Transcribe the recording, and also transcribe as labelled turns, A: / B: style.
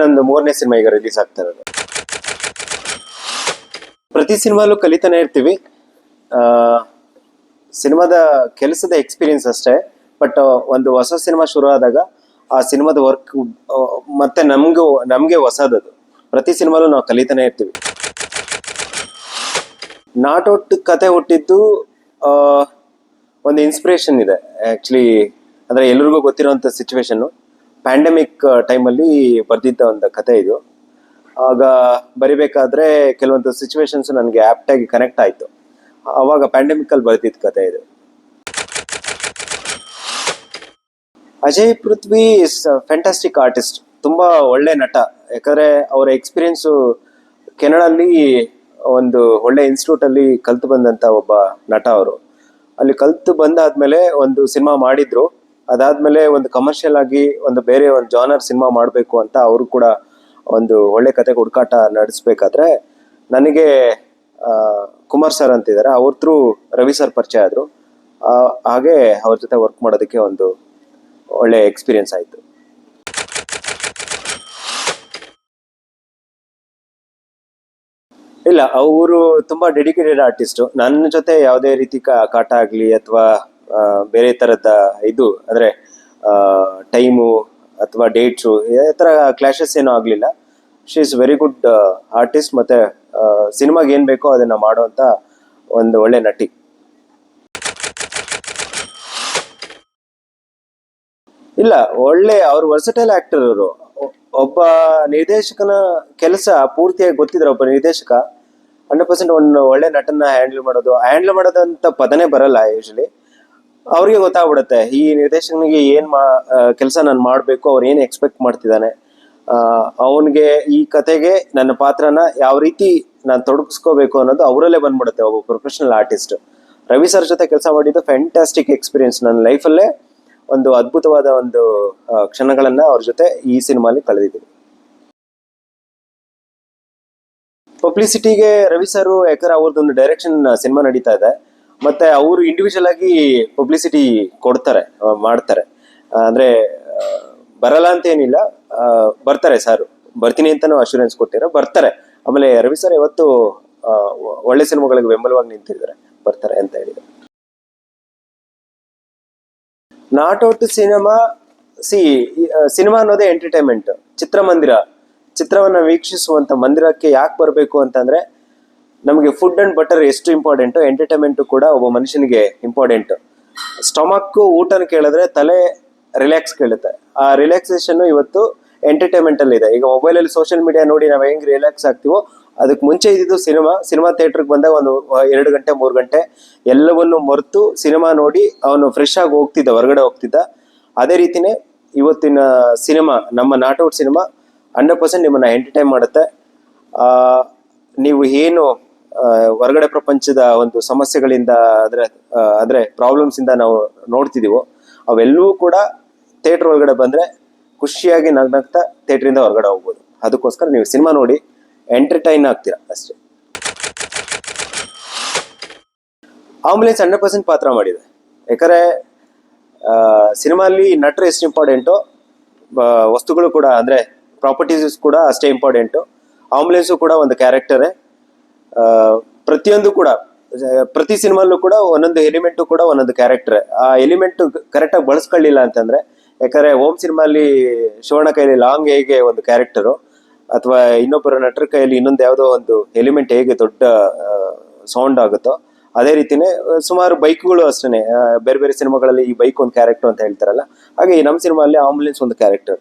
A: ನಂದು ಮೂರನೇ ಸಿನಿಮಾ ಈಗ ರಿಲೀಸ್ ಆಗ್ತಾ ಇರೋದು. ಪ್ರತಿ ಸಿನಿಮಾಲು ಕಲಿತಾನೆ ಇರ್ತೀವಿ. ಸಿನಿಮಾದ ಕೆಲಸದ ಎಕ್ಸ್ಪೀರಿಯನ್ಸ್ ಅಷ್ಟೇ. ಬಟ್ ಒಂದು ಹೊಸ ಸಿನಿಮಾ ಶುರು ಆದಾಗ ಆ ಸಿನಿಮಾದ ವರ್ಕ್ ಮತ್ತೆ ನಮ್ಗೆ ನಮ್ಗೆ ಹೊಸದದು. ಪ್ರತಿ ಸಿನಿಮಾಲು ನಾವು ಕಲಿತಾನೆ ಇರ್ತೀವಿ. ನಾಟ್ ಔಟ್ ಕತೆ ಹುಟ್ಟಿದ್ದು ಒಂದು ಇನ್ಸ್ಪಿರೇಷನ್ ಇದೆ. ಆಕ್ಚುಲಿ ಅಂದ್ರೆ ಎಲ್ರಿಗೂ ಗೊತ್ತಿರುವಂತ ಸಿಚುವೇಶನ್ ಪ್ಯಾಂಡಮಿಕ್ ಟೈಮಲ್ಲಿ ಬರೆದಿದ್ದ ಒಂದು ಕತೆ ಇದು. ಆಗ ಬರಿಬೇಕಾದ್ರೆ ಕೆಲವೊಂದು ಸಿಚುವೇಶನ್ಸ್ ನನಗೆ ಆಪ್ಟ್ ಆಗಿ ಕನೆಕ್ಟ್ ಆಯ್ತು. ಆವಾಗ ಪ್ಯಾಂಡಮಿಕ್ ಅಲ್ಲಿ ಬರ್ದಿದ್ದ ಕತೆ ಇದು. Ajay Prithvi is fantastic artist ತುಂಬಾ ಒಳ್ಳೆ ನಟ. ಯಾಕಂದ್ರೆ ಅವರ ಎಕ್ಸ್ಪೀರಿಯನ್ಸು ಕೆನಡಲ್ಲಿ ಒಂದು ಒಳ್ಳೆ ಇನ್ಸ್ಟಿಟ್ಯೂಟ್ ಅಲ್ಲಿ ಕಲ್ತು ಬಂದಂತ ಒಬ್ಬ ನಟ ಅವರು. ಅಲ್ಲಿ ಕಲ್ತು ಬಂದಾದ್ಮೇಲೆ ಒಂದು ಸಿನಿಮಾ ಮಾಡಿದ್ರು. ಅದಾದ್ಮೇಲೆ ಒಂದು ಕಮರ್ಷಿಯಲ್ ಆಗಿ ಒಂದು ಬೇರೆ ಒಂದು ಜಾನರ್ ಸಿನಿಮಾ ಮಾಡಬೇಕು ಅಂತ ಅವರು ಕೂಡ ಒಂದು ಒಳ್ಳೆ ಕತೆ ಹುಡುಕಾಟ ನಡೆಸ್ಬೇಕಾದ್ರೆ ನನಗೆ ಕುಮಾರ್ ಸರ್ ಅಂತಿದ್ದಾರೆ. ಅವ್ರ ಥ್ರೂ ರವಿ ಸರ್ ಪರಿಚಯ ಆದ್ರು. ಹಾಗೆ ಅವ್ರ ಜೊತೆ ವರ್ಕ್ ಮಾಡೋದಕ್ಕೆ ಒಂದು ಒಳ್ಳೆ ಎಕ್ಸ್ಪೀರಿಯನ್ಸ್ ಆಯ್ತು. ಇಲ್ಲ, ಅವರು ತುಂಬಾ ಡೆಡಿಕೇಟೆಡ್ ಆರ್ಟಿಸ್ಟ್ ನನ್ನ ಜೊತೆ ಯಾವುದೇ ರೀತಿ ಕಾಟ ಆಗಲಿ ಅಥವಾ ಬೇರೆ ತರದ ಇದು, ಅಂದ್ರೆ ಟೈಮು ಅಥವಾ ಡೇಟ್ಸು ತರ ಕ್ಲಾಶಸ್ ಏನೂ ಆಗ್ಲಿಲ್ಲ. She is very good artist ಮತ್ತೆ ಸಿನಿಮಾಗೆ ಏನ್ ಬೇಕೋ ಅದನ್ನ ಮಾಡುವಂತ ಒಂದು ಒಳ್ಳೆ ನಟಿ. ಇಲ್ಲ, ಒಳ್ಳೆ, ಅವರು ವರ್ಸಟೈಲ್ ಆಕ್ಟರ್ ಅವರು ಒಬ್ಬ ನಿರ್ದೇಶಕನ ಕೆಲಸ ಪೂರ್ತಿಯಾಗಿ ಗೊತ್ತಿದ್ರೆ ಒಬ್ಬ ನಿರ್ದೇಶಕ ಹಂಡ್ರೆಡ್ ಪರ್ಸೆಂಟ್ ಒಂದು ಒಳ್ಳೆ ನಟನ ಹ್ಯಾಂಡಲ್ ಮಾಡೋದು. ಹ್ಯಾಂಡಲ್ ಮಾಡೋದಂತ ಪದನೇ ಬರಲ್ಲ ಯೂಶಲಿ ಅವ್ರಿಗೆ ಗೊತ್ತಾಗ್ಬಿಡುತ್ತೆ. ಈ ನಿರ್ದೇಶಕನಿಗೆ ಏನ್ ಮಾ ಕೆಲಸ ನಾನು ಮಾಡ್ಬೇಕು, ಅವ್ರು ಏನ್ ಎಕ್ಸ್ಪೆಕ್ಟ್ ಮಾಡ್ತಿದ್ದಾನೆ ಅವನಿಗೆ ಈ ಕತೆಗೆ ನನ್ನ ಪಾತ್ರನ ಯಾವ ರೀತಿ ನಾನು ತೊಡಗಿಸ್ಕೋಬೇಕು ಅನ್ನೋದು ಅವರಲ್ಲೇ ಬಂದ್ಬಿಡುತ್ತೆ, ಒಬ್ಬ ಪ್ರೊಫೆಷನಲ್ ಆರ್ಟಿಸ್ಟ್ ರವಿ ಸರ್ ಜೊತೆ ಕೆಲಸ ಮಾಡಿದ್ದು ಫ್ಯಾಂಟಾಸ್ಟಿಕ್ ಎಕ್ಸ್ಪೀರಿಯನ್ಸ್ ನನ್ನ ಲೈಫಲ್ಲೇ ಒಂದು ಅದ್ಭುತವಾದ ಒಂದು ಕ್ಷಣಗಳನ್ನ ಅವ್ರ ಜೊತೆ ಈ ಸಿನಿಮಾಲಿ ಕಳೆದಿದ್ದೀನಿ. ಪಬ್ಲಿಸಿಟಿಗೆ ರವಿ ಸರ್ ಯಾಕಂದ್ರೆ ಅವ್ರದ್ದೊಂದು ಡೈರೆಕ್ಷನ್ ಸಿನಿಮಾ ನಡೀತಾ ಇದೆ. ಮತ್ತೆ ಅವರು ಇಂಡಿವಿಜುವಲ್ ಆಗಿ ಪಬ್ಲಿಸಿಟಿ ಕೊಡ್ತಾರೆ ಮಾಡ್ತಾರೆ. ಅಂದ್ರೆ ಬರಲ್ಲ ಅಂತ ಏನಿಲ್ಲ. ಬರ್ತಾರೆ ಸರ್. ಬರ್ತೀನಿ ಅಂತಾನು ಅಶೂರೆನ್ಸ್ ಕೊಟ್ಟಿರೋ, ಬರ್ತಾರೆ. ಆಮೇಲೆ ರವಿ ಸರ್ ಇವತ್ತು ಒಳ್ಳೆ ಸಿನಿಮಾಗಳಿಗೆ ಬೆಂಬಲವಾಗಿ ನಿಂತಿದ್ದಾರೆ. ಬರ್ತಾರೆ ಅಂತ ಹೇಳಿದ್ರೆ. ನಾಟ್ ಔಟ್ ಸಿನಿಮಾ, ಸಿ ಸಿನಿಮಾ ಅನ್ನೋದೇ ಎಂಟರ್ಟೈನ್ಮೆಂಟ್ ಚಿತ್ರಮಂದಿರ. ಚಿತ್ರವನ್ನ ವೀಕ್ಷಿಸುವಂತ ಮಂದಿರಕ್ಕೆ ಯಾಕೆ ಬರಬೇಕು ಅಂತಂದ್ರೆ ನಮಗೆ ಫುಡ್ ಅಂಡ್ ಬಟರ್ ಎಷ್ಟು ಇಂಪಾರ್ಟೆಂಟ್ ಎಂಟರ್ಟೈನ್ಮೆಂಟ್ ಕೂಡ ಒಬ್ಬ ಮನುಷ್ಯನಿಗೆ ಇಂಪಾರ್ಟೆಂಟ್ ಸ್ಟಮಕ್ ಊಟನ ಕೇಳಿದ್ರೆ ತಲೆ ರಿಲ್ಯಾಕ್ಸ್ ಕೇಳುತ್ತೆ. ಆ ರಿಲ್ಯಾಕ್ಸೇಷನ್ ಇವತ್ತು ಎಂಟರ್ಟೈನ್ಮೆಂಟ್ ಅಲ್ಲಿ ಇದೆ. ಈಗ ಮೊಬೈಲ್ ಅಲ್ಲಿ ಸೋಷಿಯಲ್ ಮೀಡಿಯಾ ನೋಡಿ ನಾವು ಹೆಂಗ್ ರಿಲ್ಯಾಕ್ಸ್ ಆಗ್ತೀವೋ ಅದಕ್ಕೆ ಮುಂಚೆ ಇದ್ದಿದ್ದು ಸಿನಿಮಾ ಸಿನಿಮಾ ಥಿಯೇಟರ್ಗೆ ಬಂದಾಗ ಒಂದು ಎರಡು ಗಂಟೆ, ಮೂರು ಗಂಟೆ ಎಲ್ಲವನ್ನು ಮರೆತು ಸಿನಿಮಾ ನೋಡಿ ಅವನು ಫ್ರೆಶ್ ಆಗಿ ಹೋಗ್ತಿದ್ದ, ಹೊರಗಡೆ ಹೋಗ್ತಿದ್ದ. ಅದೇ ರೀತಿನೇ ಇವತ್ತಿನ ಸಿನಿಮಾ ನಮ್ಮ not out cinema hundred percent ನಿಮ್ಮನ್ನ ಎಂಟರ್ಟೈನ್ ಮಾಡುತ್ತೆ. ನೀವು ಏನು ಹೊರಗಡೆ ಪ್ರಪಂಚದ ಒಂದು ಸಮಸ್ಯೆಗಳಿಂದ ಅಂದ್ರೆ ಅಂದ್ರೆ ಪ್ರಾಬ್ಲಮ್ಸ್ ಇಂದ ನಾವು ನೋಡ್ತಿದೀವೋ ಅವೆಲ್ಲವೂ ಕೂಡ ಥಿಯೇಟರ್ ಒಳಗಡೆ ಬಂದ್ರೆ ಖುಷಿಯಾಗಿ ನಗ್ನಗ್ತಾ ಇಂದ ಹೊರಗಡೆ ಹೋಗ್ಬೋದು. ಅದಕ್ಕೋಸ್ಕರ ನೀವು ಸಿನಿಮಾ ನೋಡಿ ಎಂಟರ್ಟೈನ್ ಆಗ್ತೀರಾ ಅಷ್ಟೇ. ಆಂಬುಲೆನ್ಸ್ ಹಂಡ್ರೆಡ್ ಪರ್ಸೆಂಟ್ ಪಾತ್ರ ಮಾಡಿದೆ. ಯಾಕಂದ್ರೆ ಸಿನಿಮಾಲಿ ನಟರು ಎಷ್ಟು ಇಂಪಾರ್ಟೆಂಟು ವಸ್ತುಗಳು ಕೂಡ ಅಂದ್ರೆ ಪ್ರಾಪರ್ಟೀಸ್ ಕೂಡ ಅಷ್ಟೇ ಇಂಪಾರ್ಟೆಂಟು ಆಂಬುಲೆನ್ಸು ಕೂಡ ಒಂದು ಕ್ಯಾರೆಕ್ಟರೇ ಪ್ರತಿಯೊಂದು ಕೂಡ, ಪ್ರತಿ ಸಿನಿಮಾಲ್ಲೂ ಕೂಡ ಒಂದೊಂದು ಎಲಿಮೆಂಟು ಕೂಡ ಒಂದೊಂದು ಕ್ಯಾರೆಕ್ಟರ್ ಆ ಎಲಿಮೆಂಟ್ ಕರೆಕ್ಟಾಗಿ ಬಳಸ್ಕೊಳ್ಳಿಲ್ಲ ಅಂತಂದ್ರೆ, ಯಾಕಂದ್ರೆ ಓಮ್ ಸಿನಿಮಾಲಿ ಶಿವಣ್ಣ ಕೈಲಿ ಲಾಂಗ್ ಹೇಗೆ ಒಂದು ಕ್ಯಾರೆಕ್ಟರು ಅಥವಾ ಇನ್ನೊಬ್ಬರ ನಟರ ಕೈಯಲ್ಲಿ ಇನ್ನೊಂದು ಯಾವುದೋ ಒಂದು ಎಲಿಮೆಂಟ್ ಹೇಗೆ ದೊಡ್ಡ ಸೌಂಡ್ ಆಗುತ್ತೋ, ಅದೇ ರೀತಿನೇ ಸುಮಾರು ಬೈಕ್ಗಳು ಅಷ್ಟೇ ಬೇರೆ ಬೇರೆ ಸಿನಿಮಾಗಳಲ್ಲಿ ಈ ಬೈಕ್ ಒಂದು ಕ್ಯಾರೆಕ್ಟರ್ ಅಂತ ಹೇಳ್ತಾರಲ್ಲ, ಹಾಗೆ ನಮ್ಮ ಸಿನಿಮಾಲ್ಲಿ ಆಂಬುಲೆನ್ಸ್ ಒಂದು ಕ್ಯಾರೆಕ್ಟರ್